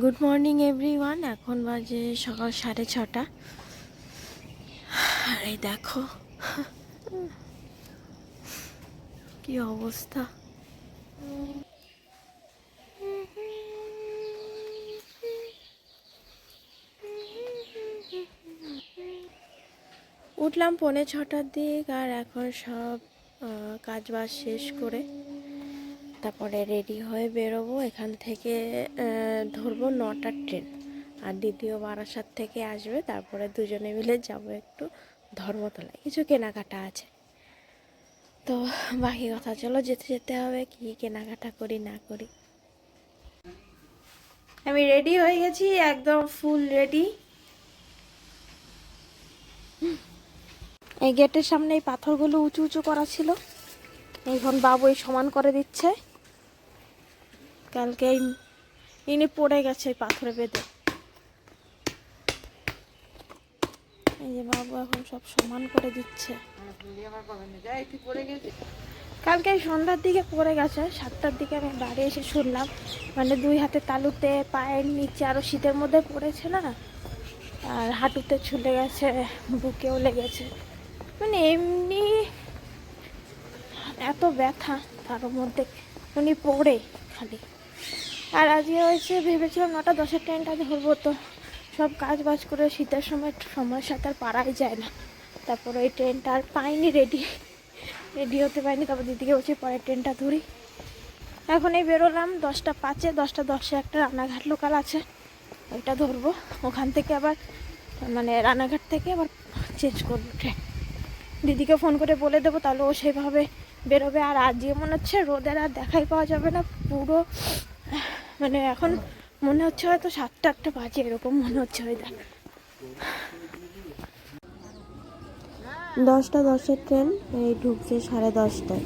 Good morning everyone এখন বাজে সকাল সাড়ে ছটা। আর এই দেখো। কি অবস্থা? উঠলাম পৌনে ছটার দিক আর এখন সব কাজ বাজ শেষ করে তারপরে রেডি হয়ে বেরোবো। এখান থেকে ধরবো নটার ট্রেন। আর দ্বিতীয় বারাসাত থেকে আসবে, তারপরে দুজনে মিলে যাব একটু ধর্মতলায়। কিছু কেনাকাটা আছে। তো বাকি কথা, চলো যেতে যেতে হবে, কি কেনাকাটা করি, না করি। আমি রেডি হয়ে গেছি, একদম ফুল রেডি। এই গেটের সামনে এই পাথরগুলো উঁচু উঁচু করা ছিল। এখন বাবু সমান করে দিচ্ছে। কালকে ইনি পড়ে গেছে এই পাথরে বেঁধে। এই যে বাবু এখন সব সমান করে দিচ্ছে। কালকে সন্ধ্যার দিকে পড়ে গেছে, সাতটার দিকে আমি বাড়ি এসে শুনলাম মানে দুই হাতে তালুতে পায়ের নিচে আরও শীতের মধ্যে পড়েছে না, আর হাঁটুতে ছুলে গেছে, বুকেও লেগেছে। মানে এমনি এত ব্যথা তার মধ্যে উনি পড়ে খালি। আর আজকে হয়েছে, ভেবেছিলাম নটা দশের ট্রেনটা ধরবো তো। সব কাজ বাজ করে শীতের সময় সময়ের সাথে আর পারাই যায় না। তারপর ওই ট্রেনটা আর পাইনি রেডি রেডি হতে পারিনি, তারপর দিদিকে বলছি পরের ট্রেনটা ধরি। এখন এই বেরোলাম দশটা পাঁচে, দশটা দশে একটা রানাঘাট লোকাল আছে। ওইটা ধরবো। ওখান থেকে আবার মানে রানাঘাট থেকে আবার চেঞ্জ করব ট্রেন দিদিকে ফোন করে বলে দেবো, তাহলে ও সেভাবে বেরোবে। আর আজকে মনে হচ্ছে রোদের আর দেখাই পাওয়া যাবে না। পুরো মানে এখন মনে হচ্ছে হয়তো সাতটা, আটটা বাজে, এরকম মনে হচ্ছে দেখ দশটা, দশের ট্রেন এই ঢুকছে সাড়ে দশটায়।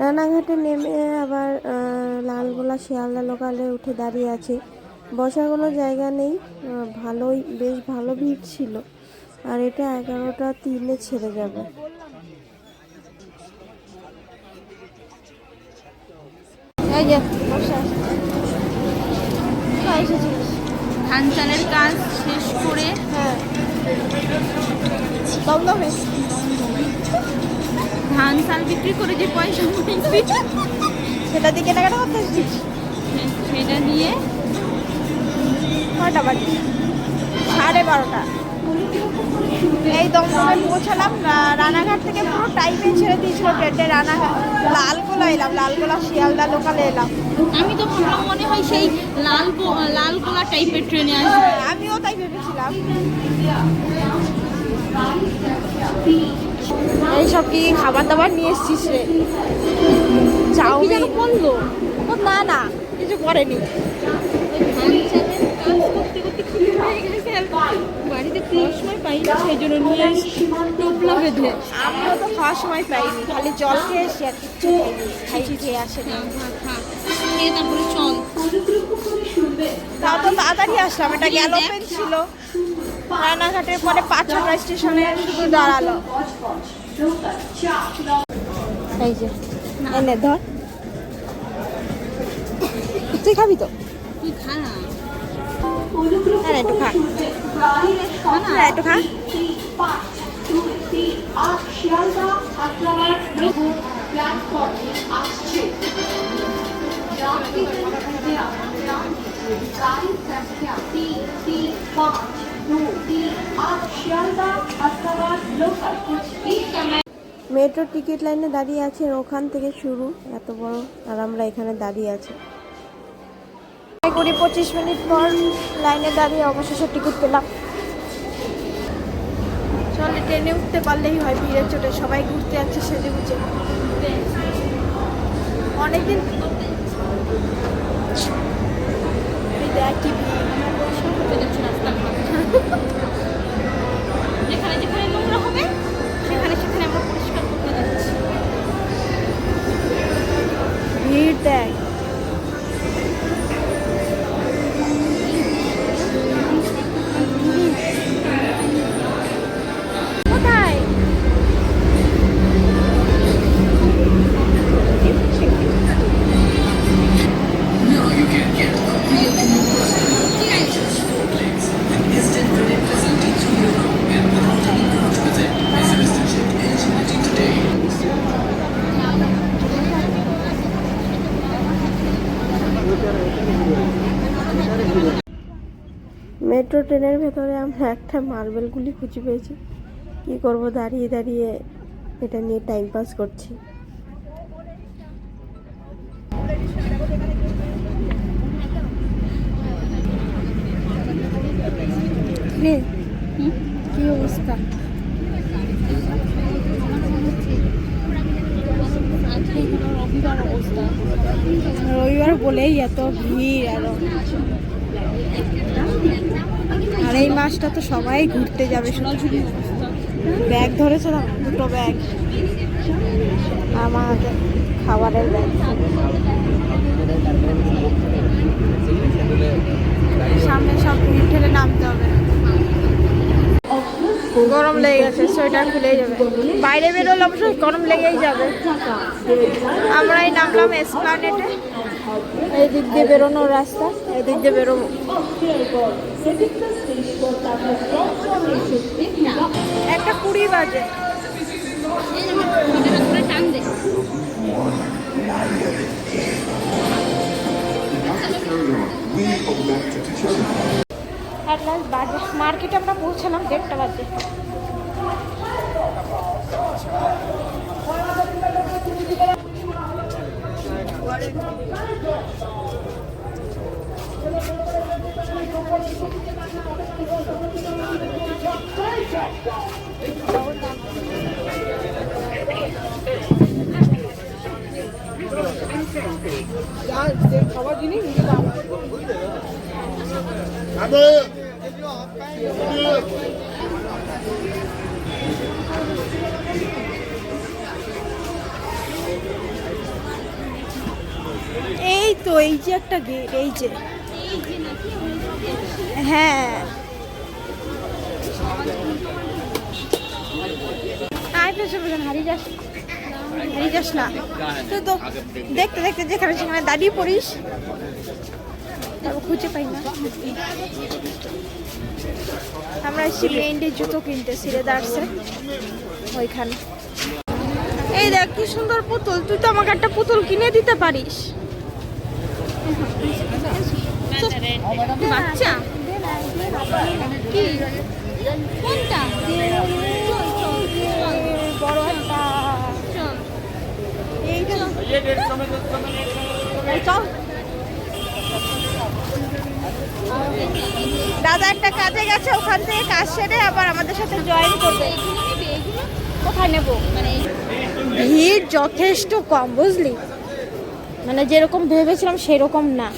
রানাঘাটে নেমে আবার লালগোলা শিয়ালদা লোকালে উঠে দাঁড়িয়ে আছি। বসার কোনো জায়গা নেই ভালোই, বেশ ভালো ভিড় ছিল। আর এটা এগারোটা তিনে ছেড়ে যাবে। ধান চালের কাজ শেষ করে হ্যাঁ। ধান চাল বিক্রি করে যে পয়সা সেটা দিয়ে কেনাকাটা করতে সেটা দিয়ে কয়টা বাজে। সাড়ে বারোটা। এই দমদমে পৌঁছালাম রানাঘাট থেকে পুরো টাইমে ছেড়ে দিয়েছিল ট্রেনটা রানাঘাট লালগোলা এলাম লালগোলা শিয়ালদা লোকালে এলাম। আমি তো ভাবলাম মনে হয় সেই লাল গো- লাল গোলা টাইপের ট্রেনে আসবে। আমিও তাই ভেবেছিলাম। এইসব কি খাবার দাবার নিয়ে এসছিস রে? চাউমিন? বলল? ও না না কিছু করেনি। করতে করতে হয়ে বাড়িতে খাওয়ার সময় পাই না সেই জন্য নিয়ে এসেছি টোপলা বেঁধে আমিও তো খাওয়ার সময় পাইনি খালি জল খেয়ে এসছি আর কিচ্ছু খাইনি খাই খেয়ে আসেনি খা খা খা তারপরে চল। তাও তো তাড়াতাড়ি আসলাম এটা গেল ছিল। রানাঘাটের পরে পাঁচটা স্টেশনে শুধু দাঁড়াল। এই যে এনে ধর। তুই খাবি তো? তুই খা। না হ্যাঁ একটু খা। একটু খা মেট্রো টিকিট লাইনে দাঁড়িয়ে আছে ওখান থেকে শুরু। এত বড় আর আমরা এখানে দাঁড়িয়ে আছি। কুড়ি পঁচিশ মিনিট পর লাইনে দাঁড়িয়ে অবশেষে টিকিট পেলাম। চলে ট্রেনে উঠতে পারলেই হয় ভিড়ের চোটে। সবাই ঘুরতে যাচ্ছে সেজে গুজে। অনেকদিন দেখ যেখানে যেখানে নোংরা হবে সেখানে সেখানে আমরা পরিষ্কার করতে যাচ্ছি। ভিড় দেখ। মেট্রো ট্রেনের ভেতরে আমরা একটা মার্বেল গুলি খুঁজে পেয়েছি। কি করব? দাঁড়িয়ে দাঁড়িয়ে এটা নিয়ে টাইম পাস করছি। কি অবস্থা? রবিবার বলেই এত ভিড় আর এই মাসটা তো সবাই ঘুরতে যাবে ব্যাগ ধরেছে না, দুটো ব্যাগ। আমাদের খাবারের ব্যাগ। সামনে সব ঠেলে নামতে হবে। গরম লেগে গেছে, সোয়েটার খুলেই যাবে। বাইরে বেরোলে অবশ্যই গরম লেগেই যাবে। আমরাই নামলাম এসপ্লানেটে এই দিক দিয়ে বেরোনোর রাস্তা। এই দিক দিয়ে বেরোবো একটা কুড়ি বাজে। মার্কেটে আমরা পৌঁছালাম দেড়টা বাজে। তো এই যে একটা গেট এই যে। হ্যাঁ। যাস। না। তো দেখতে দেখতে যেখানে সেখানে দাঁড়িয়ে পড়িস। খুঁজে পাই না। আমরা জুতো কিনতে সিলেদার্সে ওইখানে। এই দেখ, কি সুন্দর পুতুল। তুই তো আমাকে একটা পুতুল কিনে দিতে পারিস। বাচ্চা? কি? কোনটা? বড় একটা। চল। এইটা এই চল। দাদা একটা কাজে গেছে ওখান থেকে কাজ সেরে আবার আমাদের সাথে জয়েন করবে। কোথায় নেব? মানে ভিড় যথেষ্ট কম বুঝলি? মানে যেরকম ভেবেছিলাম সেরকম না।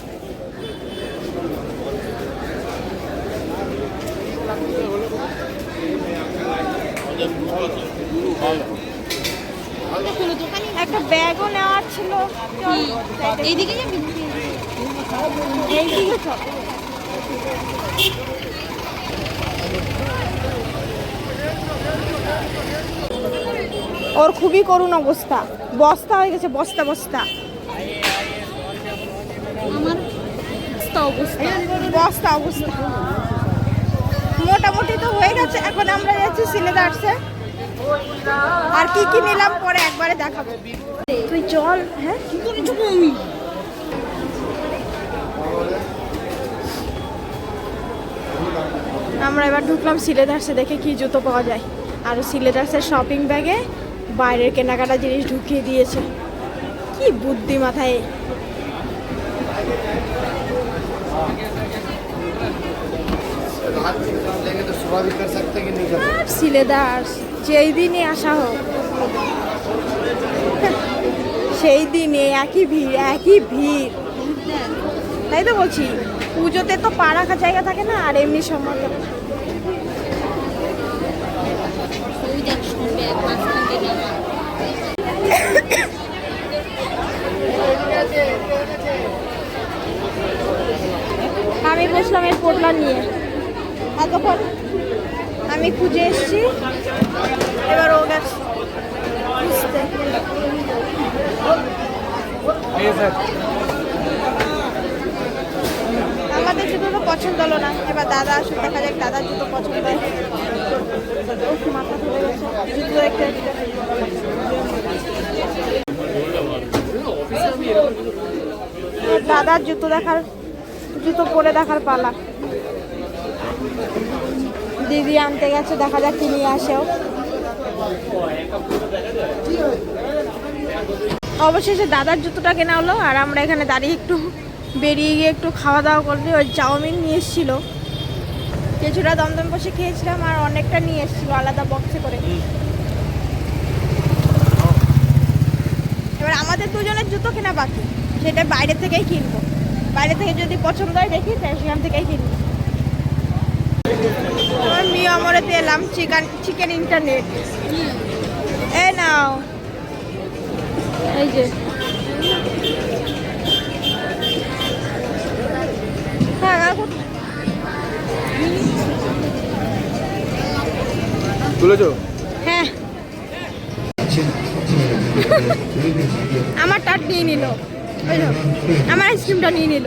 একটা ব্যাগও নেওয়ার ছিল। এইদিকে এইদিকে ওর খুবই করুণ অবস্থা। বস্তা হয়ে গেছে বস্তা বস্তা। আমার অবস্থা বস্তা অবস্থা। মোটামুটি তো হয়ে গেছে এখন আমরা যাচ্ছি সিলেদার্সে আর কি কি নিলাম পরে একবারে দেখাবো। তুই চল হ্যাঁ? কি করে যাব আমরা এবার ঢুকলাম সিলেদার্সে দেখে কি জুতো পাওয়া যায়। আর সিলেদার্সের শপিং ব্যাগে বাইরের কেনাকাটা জিনিস ঢুকিয়ে দিয়েছে। কি বুদ্ধি মাথায়। আর যেই দিনই আসা হোক। সেই দিনে একই ভিড় একই ভিড়। তাই তো বলছি, পুজোতে তো পা রাখার জায়গা থাকে না, আর এমনি সময় আমি বসলাম এই পোটলা নিয়ে। এতক্ষণ আমি খুঁজে এসেছি। এবার ও গেছে খুঁজতে আমাদের জুতো তো পছন্দ হলো না। এবার দাদা আসুন দেখা যাক দাদার জুতো পছন্দ হয়। মাথা ধরে গেছে। জুতো দাদার জুতো দেখার জুতো পরে দেখার পালা। দিদি আনতে গেছে, দেখা যাক কি নিয়ে আসেও অবশেষে দাদার জুতোটা কেনা হলো, আর আমরা এখানে দাঁড়িয়ে একটু বেরিয়ে গিয়ে একটু খাওয়া দাওয়া করলি ওই চাউমিন নিয়ে এসেছিল। কিছুটা দমদম বসে খেয়েছিলাম, আর অনেকটা নিয়ে এসেছিল আলাদা বক্সে করে। এবার আমাদের দুজনের জুতো কেনা বাকি, সেটা বাইরে থেকেই কিনবো। বাইরে থেকে যদি পছন্দ হয় দেখি, তাই সেখান থেকেই কিনবো। আমার মিয়া আমরেতে এলাম চিকেন চিকেন ইন্টারনেট। এ নাও। এই যে। হ্যাঁ তুলেছো? হ্যাঁ। আমার টাট নিয়ে নিল। আমার আইসক্রিমটা নিয়ে নিল।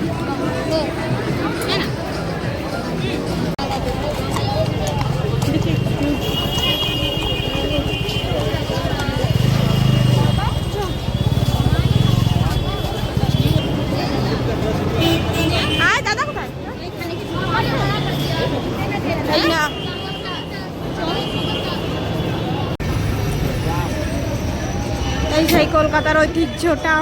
দাদা এই সেই কলকাতার ঐতিহ্যটা।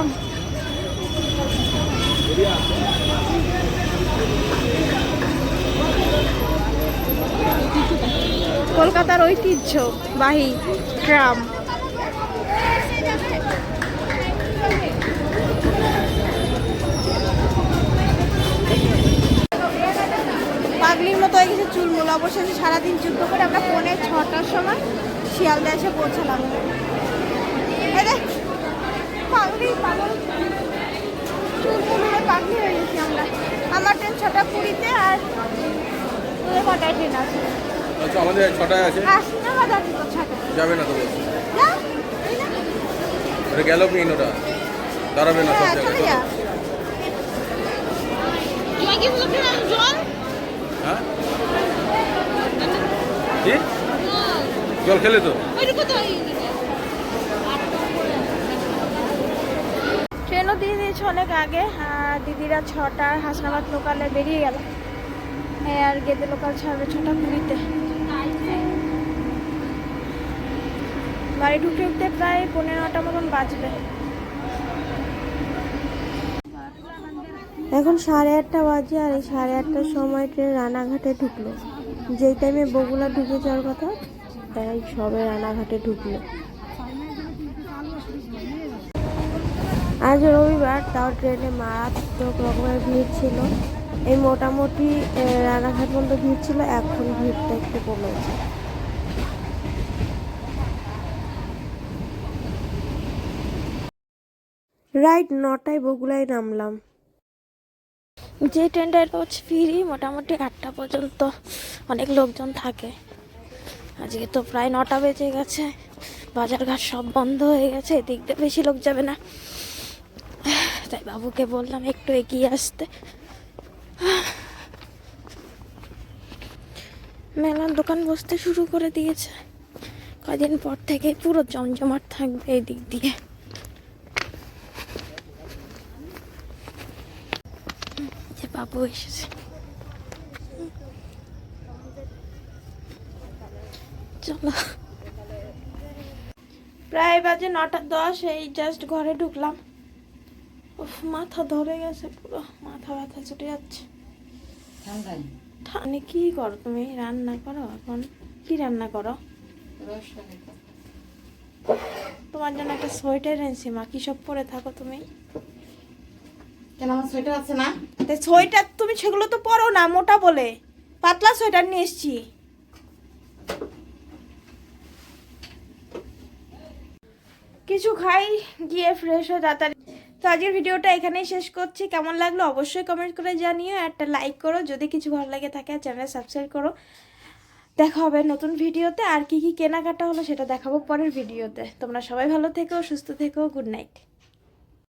কলকাতার ঐতিহ্য বাহি ট্রাম পাগলির মতো হয়ে গেছে চুলমুল অবশেষে সারাদিন যুদ্ধ করে আমরা পৌনে ছটার সময় শিয়ালদা এসে পৌঁছালাম। এই দেখ, পাগলি পাগল। চুলমুল পাগলি হয়ে গেছি আমরা। আমার ট্রেন ছটা কুড়িতে আর তোদের কটায় ট্রেন আছে? আচ্ছা আমাদের ছটায় আছে? তো যাবে না তো। ওটা গেল ওটা। দাঁড়াবে না সব চলে যা। জায়গায় তোমাকে বলছিলাম জল হ্যাঁ জল খেলে তো? ট্রেনও দিয়ে দিয়েছে অনেক আগে দিদিরা ছটার হাসনাবাদ লোকালে বেরিয়ে গেল। আর গেদে লোকাল ছাড়বে ছটা কুড়িতে। বাড়ি ঢুকতে ঢুকতে প্রায় পনেরোটা মতন বাজবে। এখন সাড়ে আটটা বাজে আর এই সাড়ে আটটার সময় ট্রেন রানাঘাটে ঢুকলো। যেই টাইমে বগুলা ঢুকে যাওয়ার কথা, তাই সবে রানাঘাটে ঢুকলো। আজ রবিবার, তাও ট্রেনে মারাত্মক রকমের ভিড় ছিল। এই মোটামুটি রানাঘাট পর্যন্ত ভিড় ছিল, এখন ভিড়টা একটু কমেছে। রাইট নটায় বগুলায় নামলাম। যে ট্রেনটা রোজ ফিরি মোটামুটি আটটা পর্যন্ত। অনেক লোকজন থাকে। আজকে তো প্রায় নটা বেজে গেছে। বাজারঘাট সব বন্ধ হয়ে গেছে, এদিক দিয়ে বেশি লোক যাবে না। তাই বাবুকে বললাম একটু এগিয়ে আসতে। মেলার দোকান বসতে শুরু করে দিয়েছে। কদিন পর থেকে পুরো জমজমাট থাকবে এই দিক দিয়ে যে বাবু এসেছে। চলো। প্রায় বাজে নটা দশ এই জাস্ট ঘরে ঢুকলাম। উফ মাথা ধরে গেছে পুরো মাথা ব্যথা ছুটে যাচ্ছে। ঠান্ডা কি করো তুমি? রান্না করো এখন? কি রান্না করো? তোমার জন্য একটা সোয়েটার এনেছি মা কি সব পরে থাকো তুমি? কেন আমার সোয়েটার আছে না? সোয়েটার তুমি সেগুলো তো পরো না, মোটা বলে। পাতলা সোয়েটার নিয়ে এসছি। কিছু খাই, গিয়ে ফ্রেশ হয়ে তাড়াতাড়ি। তো আজকের ভিডিওটা এখানেই শেষ করছি। কেমন লাগল অবশ্যই কমেন্ট করে জানিও একটা লাইক করো। যদি কিছু ভালো লাগে থাকে চ্যানেল সাবস্ক্রাইব করো। দেখা হবে নতুন ভিডিওতে। আর কি কি কেনাকাটা হলো সেটা দেখাবো পরের ভিডিওতে। তোমরা সবাই ভালো থেকো, সুস্থ থেকো গুড নাইট